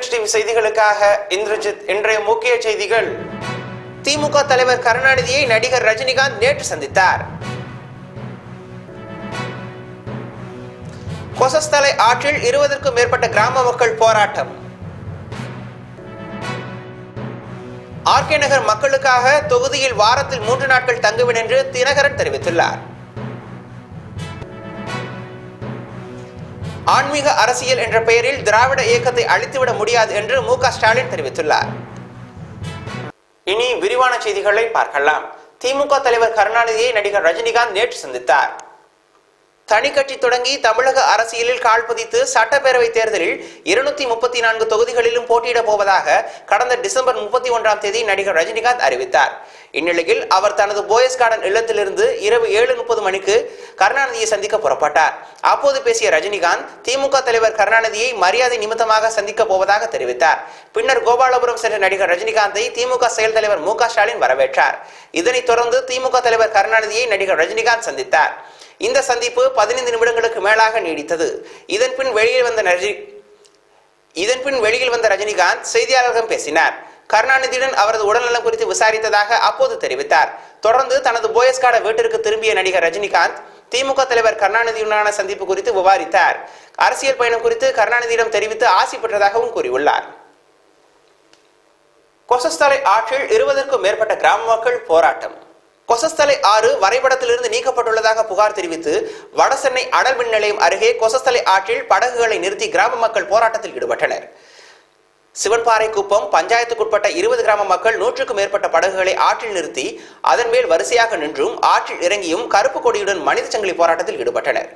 Tamil TV செய்திகளுக்காக இந்திரஜித் இன்றைய முக்கிய செய்திகள். திமுக தலைவர் கருணாநிதியை நடிகர் ரஜினிகாந்த் நேற்று சந்தித்தார். கொசஸ்தலை ஆற்றில் இருபதற்கும் மேற்பட்ட கிராம மக்கள் போராட்டம். ஆர்கே நகர் மக்களுக்காக தொகுதியில் வாரத்தில் மூன்று நாட்கள் தங்குவேன் என்று தினகரன் தெரிவித்துள்ளார். ஆன்மீக அரசியல் என்ற பெயரில் திராவிட இயக்கத்தை அழித்துவிட முடியாது என்று மு க ஸ்டாலின் தெரிவித்துள்ளார். இனி விரிவான செய்திகளை பார்க்கலாம். திமுக தலைவர் கருணாநிதியை நடிகர் ரஜினிகாந்த் நேற்று சந்தித்தார். தனி கட்சி தொடங்கி தமிழக அரசியலில் கால் பதித்து சட்டப்பேரவை தேர்தலில் இருநூத்தி முப்பத்தி நான்கு தொகுதிகளிலும் போட்டியிடப் போவதாக கடந்த டிசம்பர் முப்பத்தி ஒன்றாம் தேதி நடிகர் ரஜினிகாந்த் அறிவித்தார். இந்நிலையில் அவர் தனது போயஸ் கார்டன் இல்லத்திலிருந்து இரவு ஏழு முப்பது மணிக்கு கருணாநிதியை சந்திக்க புறப்பட்டார். அப்போது பேசிய ரஜினிகாந்த் திமுக தலைவர் கருணாநிதியை மரியாதை நிமித்தமாக சந்திக்க போவதாக தெரிவித்தார். பின்னர் கோபாலபுரம் சென்ற நடிகர் ரஜினிகாந்தை திமுக செயல் தலைவர் மு க ஸ்டாலின் வரவேற்றார். இதனைத் தொடர்ந்து திமுக தலைவர் கருணாநிதியை நடிகர் ரஜினிகாந்த் சந்தித்தார். இந்த சந்திப்பு பதினைந்து நிமிடங்களுக்கு மேலாக நீடித்தது. இதன் பின் வெளியில் வந்த ரஜி இதன் பின் வெளியில் வந்த ரஜினிகாந்த் செய்தியாளர்களிடம் பேசினார். கருணாநிதியுடன் அவரது உடல்நலம் குறித்து விசாரித்ததாக அப்போது தெரிவித்தார். தொடர்ந்து தனது போயஸ்காட வீட்டிற்கு திரும்பிய நடிகர் ரஜினிகாந்த் திமுக தலைவர் கருணாநிதியுடனான சந்திப்பு குறித்து விவாதித்தார் அரசியல் பயணம் குறித்து கருணாநிதியிடம் தெரிவித்து ஆசி பெற்றதாகவும் கூறியுள்ளார். கொசஸ்தலை ஆற்றில் இருபதற்கும் மேற்பட்ட கிராம மக்கள் போராட்டம். கொசஸ்தலை ஆறு வரைபடத்திலிருந்து நீக்கப்பட்டுள்ளதாக புகார் தெரிவித்து வடசென்னை அனல் மின் நிலையம் அருகே கொசஸ்தலை ஆற்றில் படகுகளை நிறுத்தி கிராம மக்கள் போராட்டத்தில் ஈடுபட்டனர். சிவன்பாறை குப்பம் பஞ்சாயத்துக்குட்பட்ட இருபது கிராம மக்கள் நூற்றுக்கும் மேற்பட்ட படகுகளை ஆற்றில் நிறுத்தி அதன் மேல் வரிசையாக நின்றும் ஆற்றில் இறங்கியும் கருப்பு கொடியுடன் மனித சங்கிலி போராட்டத்தில் ஈடுபட்டனர்.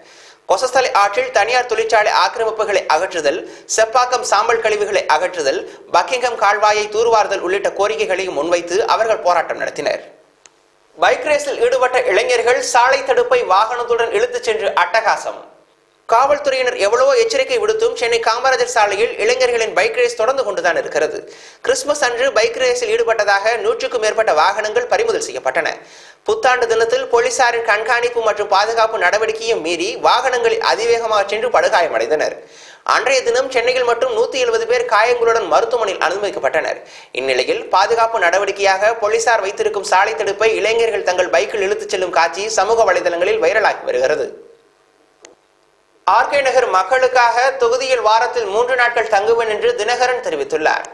கொசஸ்தலை ஆற்றில் தனியார் தொழிற்சாலை ஆக்கிரமிப்புகளை அகற்றுதல் செப்பாக்கம் சாம்பல் கழிவுகளை அகற்றுதல் பக்கிங்கம் கால்வாயை தூர்வாறுதல் உள்ளிட்ட கோரிக்கைகளையும் முன்வைத்து அவர்கள் போராட்டம் நடத்தினர். பைக் ரேஸில் ஈடுபட்ட இளைஞர்கள் சாலை தடுப்பை வாகனத்துடன் இழுத்துச் சென்று அட்டகாசம். காவல்துறையினர் எவ்வளவோ எச்சரிக்கை விடுத்தும் சென்னை காமராஜர் சாலையில் இளைஞர்களின் பைக் ரேஸ் தொடர்ந்து கொண்டுதான் இருக்கிறது. கிறிஸ்துமஸ் அன்று பைக் ரேஸில் ஈடுபட்டதாக நூற்றுக்கும் மேற்பட்ட வாகனங்கள் பறிமுதல் செய்யப்பட்டன. புத்தாண்டு தினத்தில் போலீசாரின் கண்காணிப்பு மற்றும் பாதுகாப்பு நடவடிக்கையும் மீறி வாகனங்களில் அதிவேகமாக சென்று படுகாயமடைந்தனர். அன்றைய தினம் சென்னையில் மட்டும் நூத்தி எழுபது பேர் காயங்களுடன் மருத்துவமனையில் அனுமதிக்கப்பட்டனர். இந்நிலையில் பாதுகாப்பு நடவடிக்கையாக போலீசார் வைத்திருக்கும் சாலை தடுப்பை இளைஞர்கள் தங்கள் பைக்கில் இழுத்துச் செல்லும் காட்சி சமூக வலைதளங்களில் வைரலாகி வருகிறது. ஆர்கே நகர் மக்களுக்காக தொகுதியில் வாரத்தில் மூன்று நாட்கள் தங்குவேன் என்று தினகரன் தெரிவித்துள்ளார்.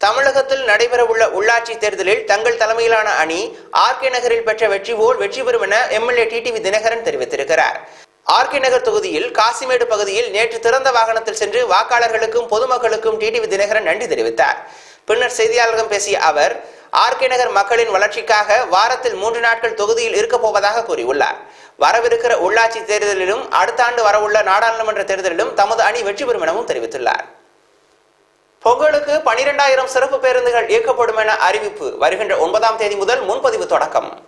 தமிழகத்தில் நடைபெறவுள்ள உள்ளாட்சி தேர்தலில் தங்கள் தலைமையிலான அணி ஆர்கே நகரில் பெற்ற வெற்றி போல் வெற்றி பெறும் என எம்எல்ஏ டிடிவி தினகரன் தெரிவித்திருக்கிறார். ஆர்கே நகர் தொகுதியில் காசிமேடு பகுதியில் நேற்று திறந்த வாகனத்தில் சென்று வாக்காளர்களுக்கும் பொதுமக்களுக்கும் டிடிவி தினகரன் நன்றி தெரிவித்தார். பின்னர் செய்தியாளர்களிடம் பேசிய அவர் ஆர்கே நகர் மக்களின் வளர்ச்சிக்காக வாரத்தில் மூன்று நாட்கள் தொகுதியில் இருக்கப் போவதாக கூறியுள்ளார். வரவிருக்கிற உள்ளாட்சி தேர்தலிலும் அடுத்த ஆண்டு வரவுள்ள நாடாளுமன்ற தேர்தலிலும் தமது அணி வெற்றி பெறும் எனவும் தெரிவித்துள்ளார். பொங்கலுக்கு பனிரெண்டாயிரம் சிறப்பு பேருந்துகள் இயக்கப்படும் என அறிவிப்பு. வருகின்ற ஒன்பதாம் தேதி முதல் முன்பதிவு தொடக்கம்.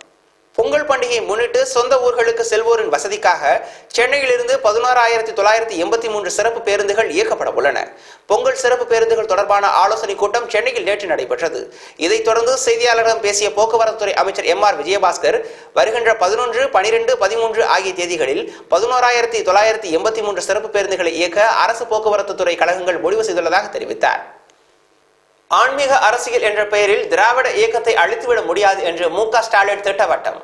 பொங்கல் பண்டிகையை முன்னிட்டு சொந்த ஊர்களுக்கு செல்வோரின் வசதிக்காக சென்னையிலிருந்து பதினோராயிரத்தி தொள்ளாயிரத்தி எண்பத்தி மூன்று சிறப்பு பேருந்துகள் இயக்கப்பட உள்ளன. பொங்கல் சிறப்பு பேருந்துகள் தொடர்பான ஆலோசனைக் கூட்டம் சென்னையில் நேற்று நடைபெற்றது. இதைத் தொடர்ந்து செய்தியாளர்களிடம் பேசிய போக்குவரத்துறை அமைச்சர் எம் ஆர் விஜயபாஸ்கர் வருகின்ற பதினொன்று பனிரெண்டு பதிமூன்று ஆகிய தேதிகளில் பதினோராயிரத்தி தொள்ளாயிரத்தி எண்பத்தி மூன்று சிறப்பு பேருந்துகளை இயக்க அரசு போக்குவரத்து துறை கழகங்கள் முடிவு செய்துள்ளதாக தெரிவித்தார். ஆன்மீக அரசியல் என்ற பெயரில் திராவிட இயக்கத்தை அழித்துவிட முடியாது என்று மு க ஸ்டாலின் திட்டவட்டம்.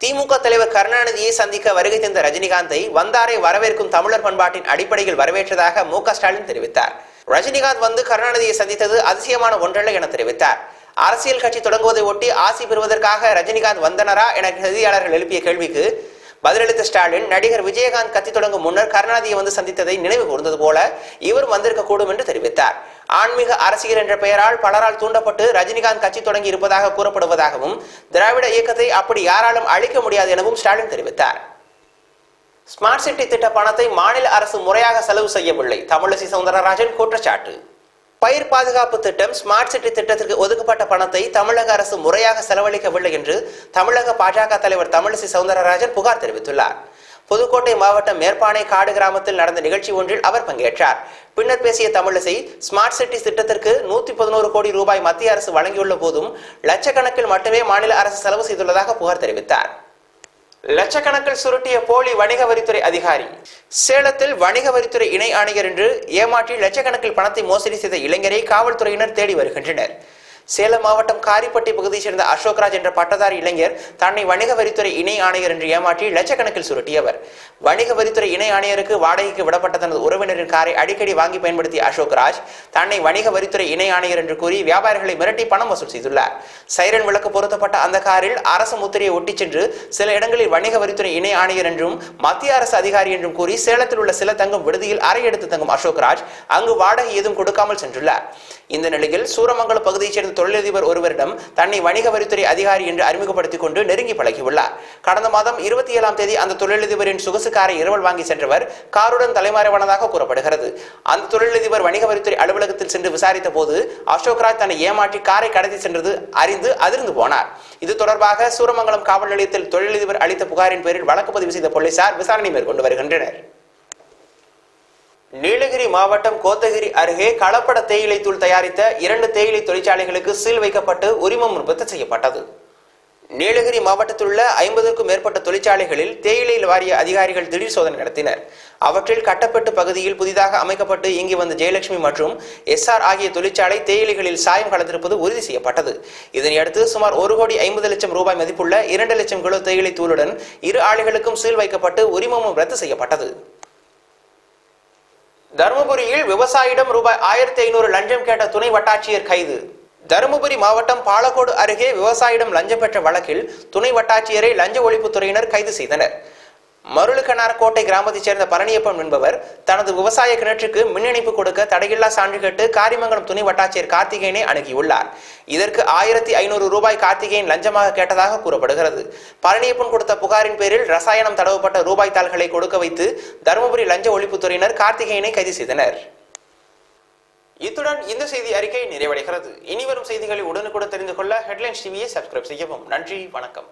திமுக தலைவர் கருணாநிதியை சந்திக்க வருகை தந்த ரஜினிகாந்தை வந்தாரை வரவேற்கும் தமிழர் பண்பாட்டின் அடிப்படையில் வரவேற்றதாக மு க ஸ்டாலின் தெரிவித்தார். ரஜினிகாந்த் வந்து கருணாநிதியை சந்தித்தது அதிசயமான ஒன்றல்ல என தெரிவித்தார். அரசியல் கட்சி தொடங்குவதை ஒட்டி ஆசி பெறுவதற்காக ரஜினிகாந்த் வந்தனரா என செய்தியாளர்கள் எழுப்பிய கேள்விக்கு பதிலளித்த ஸ்டாலின் நடிகர் விஜயகாந்த் கத்தி தொடங்கும் முன்னர் கருணாநிதியை வந்து சந்தித்ததை நினைவு கூர்ந்தது போல இவர் வந்திருக்க கூடும் என்று தெரிவித்தார். ஆன்மீக அரசியல் என்ற பெயரால் பலரால் தூண்டப்பட்டு ரஜினிகாந்த் கட்சி தொடங்கி இருப்பதாக கூறப்படுவதாகவும் திராவிட இயக்கத்தை அப்படி யாராலும் அழிக்க முடியாது எனவும் ஸ்டாலின் தெரிவித்தார். ஸ்மார்ட் சிட்டி திட்ட பணத்தை மாநில அரசு முறையாக செலவு செய்யவில்லை. தமிழிசை சவுந்தரராஜன் குற்றச்சாட்டு. பயிர் பாதுகாப்பு திட்டம் ஸ்மார்ட் சிட்டி திட்டத்திற்கு ஒதுக்கப்பட்ட பணத்தை தமிழக அரசு முறையாக செலவழிக்கவில்லை என்று தமிழக பாஜக தலைவர் தமிழிசை சவுந்தரராஜன் புகார் தெரிவித்துள்ளார். புதுக்கோட்டை மாவட்டம் மேற்பானை காடு கிராமத்தில் நடந்த நிகழ்ச்சி ஒன்றில் அவர் பங்கேற்றார். பின்னர் பேசிய தமிழிசை ஸ்மார்ட் சிட்டி திட்டத்திற்கு நூத்தி பதினோரு கோடி ரூபாய் மத்திய அரசு வழங்கியுள்ள போதும் லட்சக்கணக்கில் மட்டுமே மாநில அரசு செலவு செய்துள்ளதாக புகார் தெரிவித்தார். லட்சக்கணக்கில் சுருட்டிய போலி வணிக வரித்துறை அதிகாரி. சேலத்தில் வணிக வரித்துறை இணை ஆணையர் என்று ஏமாற்றி லட்சக்கணக்கில் பணத்தை மோசடி செய்த இளைஞரை காவல்துறையினர் தேடி வருகின்றனர். சேலம் மாவட்டம் காரிப்பட்டி பகுதியைச் சேர்ந்த அசோக்ராஜ் என்ற பட்டதாரி இளைஞர் தன்னை வணிக வரித்துறை இணை ஆணையர் என்று ஏமாற்றி லட்சக்கணக்கில் சுருட்டியவர். வணிக வரித்துறை இணை ஆணையருக்கு வாடகைக்கு விடப்பட்ட தனது உறவினரின் காரை அடிக்கடி வாங்கி பயன்படுத்திய அசோக்ராஜ் தன்னை வணிக வரித்துறை இணை ஆணையர் என்று கூறி வியாபாரிகளை மிரட்டி பணம் வசூல் செய்துள்ளார். சைரன் விளக்கு பொருத்தப்பட்ட அந்த காரில் அரசு முத்திரையை ஒட்டிச் சென்று சில இடங்களில் வணிக வரித்துறை இணை ஆணையர் என்றும் மத்திய அரசு அதிகாரி என்றும் கூறி சேலத்தில் உள்ள சில தங்கும் விடுதியில் அறை எடுத்து தங்கும் அசோக்ராஜ் அங்கு வாடகை ஏதும் கொடுக்காமல் சென்றுள்ளார். இந்த நிலையில் சூரமங்கலம் பகுதியைச் சேர்ந்த தொழிலதிபர் ஒருவரிடம் தன்னை வணிக வரித்துறை அதிகாரி என்று அறிமுகப்படுத்திக் கொண்டு நெருங்கி பழகியுள்ளார். கடந்த மாதம் இருபத்தி ஏழாம் தேதி அந்த தொழிலதிபரின் சொகுசு காரை இரவல் வாங்கி சென்றவர் காருடன் தலைமறைவானதாக கூறப்படுகிறது. அந்த தொழிலதிபர் வணிக வரித்துறை அலுவலகத்தில் சென்று விசாரித்த போது அசோக்ராஜ் தன்னை ஏமாற்றி காரை கடத்தி சென்றது அறிந்து அதிர்ந்து போனார். இது தொடர்பாக சூரமங்கலம் காவல் நிலையத்தில் தொழிலதிபர் அளித்த புகாரின் பேரில் வழக்கு பதிவு செய்த போலீசார் விசாரணை மேற்கொண்டு வருகின்றனர். நீலகிரி மாவட்டம் கோத்தகிரி அருகே கலப்பட தேயிலை தூள் தயாரித்த இரண்டு தேயிலை தொழிற்சாலைகளுக்கு சீல் வைக்கப்பட்டு உரிமம் உற்பத்தி செய்யப்பட்டது. நீலகிரி மாவட்டத்தில் உள்ள ஐம்பதற்கும் மேற்பட்ட தொழிற்சாலைகளில் தேயிலை வாரிய அதிகாரிகள் திடீர் சோதனை நடத்தினர். அவற்றில் கட்டப்பட்டு பகுதியில் புதிதாக அமைக்கப்பட்டு இயங்கி வந்த ஜெயலட்சுமி மற்றும் எஸ்ஆர் ஆகிய தொழிற்சாலை தேயிலைகளில் சாயம் கலந்திருப்பது உறுதி செய்யப்பட்டது. இதனையடுத்து சுமார் ஒரு கோடி ஐம்பது லட்சம் ரூபாய் மதிப்புள்ள இரண்டு லட்சம் கிலோ தேயிலை தூளுடன் இரு ஆலைகளுக்கும் சீல் வைக்கப்பட்டு உரிமமும் ரத்து செய்யப்பட்டது. தருமபுரியில் விவசாயிடம் ரூபாய் ஆயிரத்தி ஐநூறு லஞ்சம் கேட்ட துணை வட்டாட்சியர் கைது. தருமபுரி மாவட்டம் பாலக்கோடு அருகே விவசாயிடம் லஞ்சம் பெற்ற வழக்கில் துணை வட்டாட்சியரை லஞ்ச ஒழிப்புத்துறையினர் கைது செய்தனர். மருளுக்கனார் கோட்டை கிராமத்தைச் சேர்ந்த பழனியப்பன் என்பவர் தனது விவசாய கிணற்றுக்கு மின் இணைப்பு கொடுக்க தடையில்லா சான்று கேட்டு காரிமங்கலம் துணை வட்டாட்சியர் கார்த்திகேயனை அணுகியுள்ளார். இதற்கு ஆயிரத்தி ஐநூறு ரூபாய் கார்த்திகேயன் லஞ்சமாக கேட்டதாக கூறப்படுகிறது. பழனியப்பன் கொடுத்த புகாரின் பேரில் ரசாயனம் தடவப்பட்ட ரூபாய் தாள்களை கொடுக்க வைத்து தருமபுரி லஞ்ச ஒழிப்புத்துறையினர் கார்த்திகேயனை கைது செய்தனர். இத்துடன் இந்த செய்தி அறிக்கை நிறைவடைகிறது. இனிவரும் செய்திகளை உடனுக்குடன் தெரிந்து கொள்ள ஹெட்லைன்ஸ் டிவியை சப்ஸ்கிரைப் செய்யவும். நன்றி வணக்கம்.